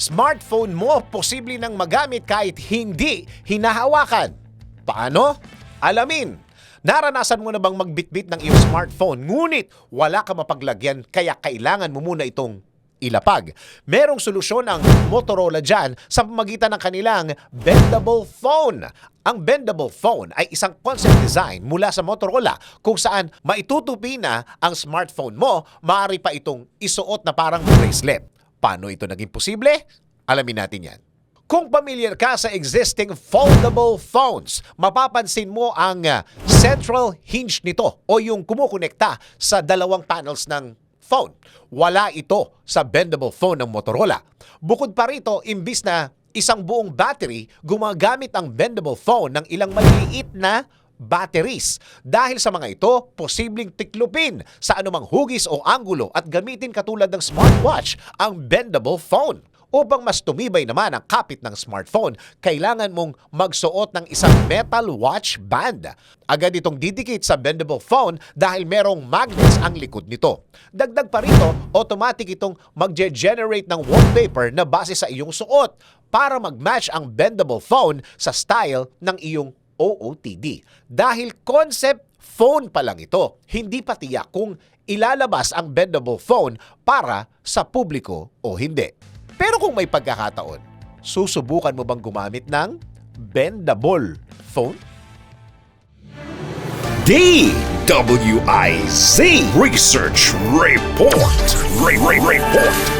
smartphone mo posible nang magamit kahit hindi hinahawakan. Paano? Alamin. Naranasan mo na bang magbitbit ng iyong smartphone ngunit wala ka mapaglagyan kaya kailangan mo muna itong ilapag. Merong solusyon ang Motorola dyan sa pamagitan ng kanilang bendable phone. Ang bendable phone ay isang concept design mula sa Motorola kung saan maitutupi na ang smartphone mo, maaari pa itong isuot na parang bracelet. Paano ito naging posible? Alamin natin yan. Kung pamilyar ka sa existing foldable phones, mapapansin mo ang uh, central hinge nito o yung kumukonekta sa dalawang panels ng phone. Wala ito sa bendable phone ng Motorola. Bukod pa rito, imbis na isang buong battery, gumagamit ang bendable phone ng ilang maliliit na batteries. Dahil sa mga ito, posibleng tiklupin sa anumang hugis o anggulo at gamitin katulad ng smartwatch ang bendable phone. Upang mas tumibay naman ang kapit ng smartphone, kailangan mong magsuot ng isang metal watch band. Agad itong didikit sa bendable phone dahil merong magnets ang likod nito. Dagdag pa rito, automatic itong magge-generate ng wallpaper na base sa iyong suot para mag-match ang bendable phone sa style ng iyong OOTD. Dahil concept phone pa lang ito, hindi pa tiyak kung ilalabas ang bendable phone para sa publiko o hindi. Pero kung may pagkakataon, susubukan mo bang gumamit ng bendable phone? DWIZ Research Report. Re- Re- Report.